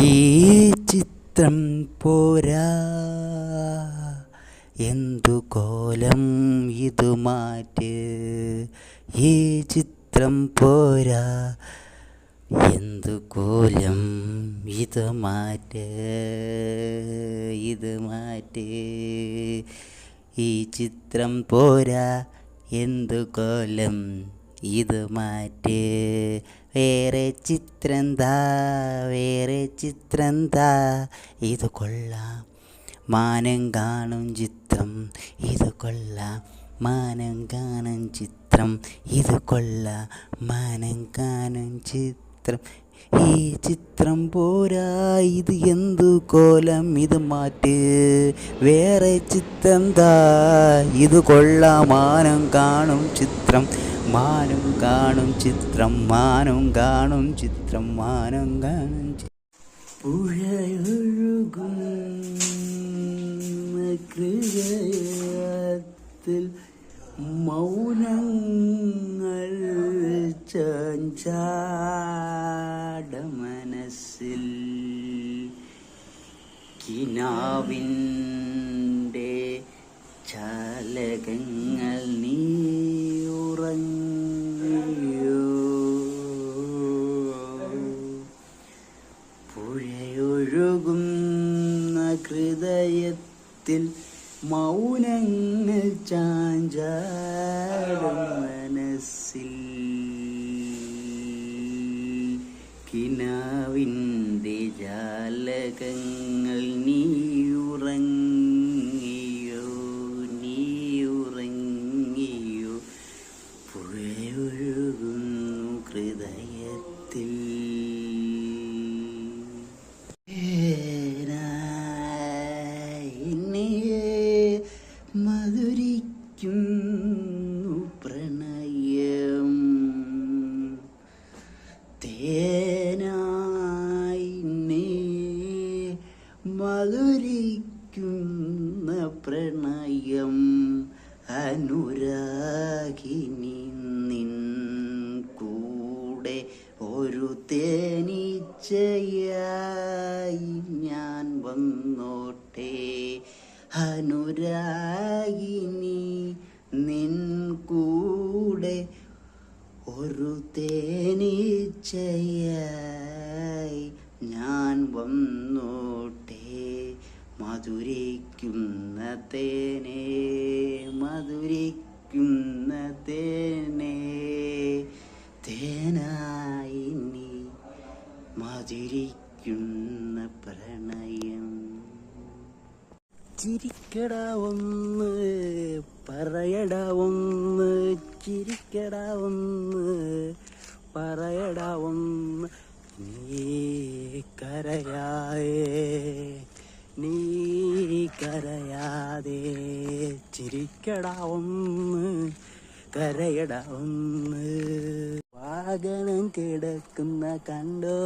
ഈ ചിത്രം പോരാ. എന്തു കോലം ഇതു മാറ്റ്. ഈ ചിത്രം പോരാ. എന്തു കോലം ഇത് മാറ്റ്. ഇത് മാറ്റ്. ഈ ചിത്രം പോരാ. എന്തു കോലം ഇത് മാറ്റ്. വേറെ ചിത്രം താ വേറെ ചിത്രം താ. ഇത് കൊള്ളാം. മാനം കാണും ചിത്രം. ഇത് കൊള്ളാം. മാനം കാണും ചിത്രം. ഇത് കൊള്ളാം. മാനം കാണും ചിത്രം. ഈ ചിത്രം പോരാ. ഇത് എന്തു കോലം? ഇത് മാറ്റ്. വേറെ ചിത്രം താ. ഇത് കൊള്ളാം. മാനം കാണും ചിത്രം. മാനം കാണും ചിത്രം മാനം കാണും ചിത്രം മാനം കാണും പുഴയൊഴുകും ഹൃദയത്തിൽ മൗനങ്ങൾ ചാട മനസ്സിൽ. കിനാവിന്റെ ചാലകങ്ങൾ ഹൃദയത്തിൽ മൗനങ്ങൾ ചാഞ്ചാടും മനസ്സിൽ. കിനാവിന്റെ ജാലകങ്ങൾ നീ അനുരാഗിനി നിൻ കൂടെ ഒരു തേനീച്ചയായി ഞാൻ വന്നോട്ടെ. അനുരാഗിനി നിൻ കൂടെ ഒരു തേനീച്ചയായി ഞാൻ വന്നോട്ടെ. മധുരിക്കുന്ന തേനേ മധുരിക്കുന്ന തേനേ തേനായി നീ മധുരിക്കുന്ന പ്രണയം. ചിരിക്കട ഒന്ന് പറയട ഒന്ന് ചിരിക്കട ഒന്ന് പറയട ഒന്ന് നീ കരയായേ. നീ കരയാതെ ചിരിക്കടാവും ഒന്ന് കരയട ഒന്ന് വാഗനം കിടക്കുന്ന കണ്ടോ?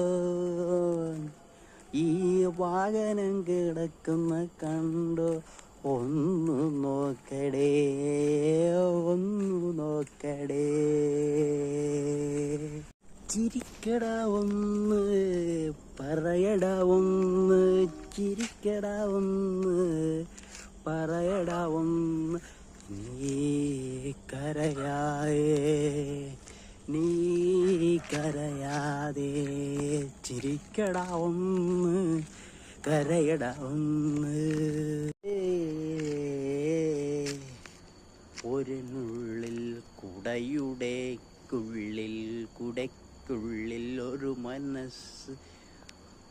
ഈ വാഗനം കിടക്കുന്ന കണ്ടോ? ഒന്ന് നോക്കടേ ഒന്ന് നോക്കടേ. ചിരിക്കട ഒന്ന് പറയട ഒന്ന് ചിരിക്കട ഒന്ന് ഒന്ന്. നീ കരയായേ നീ കരയാതെ ചിരിക്കട ഒന്ന് കരയട ഒന്ന്. ഒരു നുള്ളിൽ കുടയുടെ കുള്ളിൽ കുടയ്ക്കുള്ളിൽ ഒരു മനസ്സ്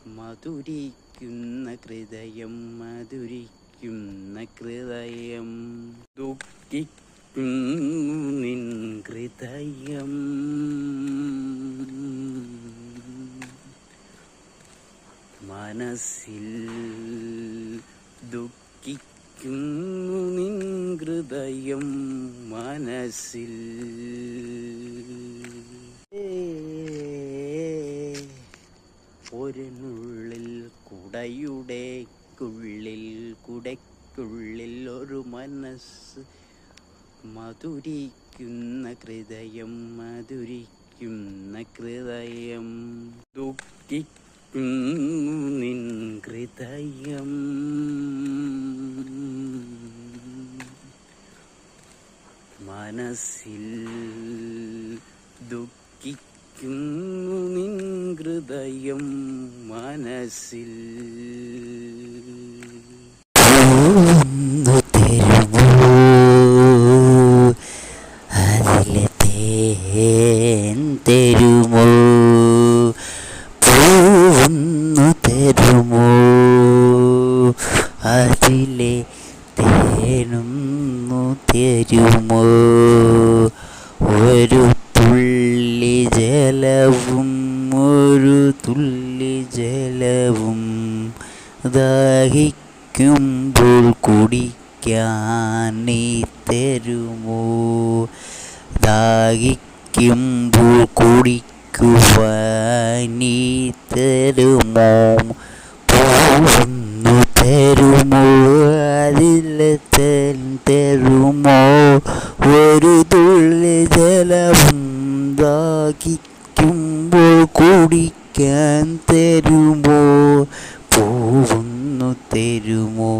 മധുരിക്കുന്ന ഹൃദയം മധുരിക്കുന്ന ഹൃദയം. ദുഃഖിക്കുന്നു നിൻ ഹൃദയം. മനസ്സിൽ ദുഃഖിക്കുന്നു നിൻ ഹൃദയം. മനസ്സിൽ ഒരെനുള്ളിൽ കുടയുടെ കുള്ളിൽ കുടയ്ക്കുള്ളിൽ ഒരു മനസ്സ് മധുരിക്കുന്ന ഹൃദയം മധുരിക്കുന്ന ഹൃദയം. ദുഃഖിക്കുന്നു നിൻ ഹൃദയം. മനസ്സിൽ ദുഃഖിക്കുന്നു നിൻ ഹൃദയം മനസ്സിൽ. തരുമോ? അതിലെ തേനൊന്നു തരുമോ? തുള്ളി ജലവും ദാഹിക്കുമ്പോൾ കുടിക്കാൻ നീ തരുമോ? ദാഹിക്കുമ്പോൾ കുടിക്കുവാൻ നീ തരുമോ? പോകുന്നു തരുമോ? അതിൽ തരുമോ? ഒരു തുള്ളി ജലവും ദാഹിക്കുമ്പോൾ കുടിക്കാൻ തരുമോ? പോവുന്നു തരുമോ?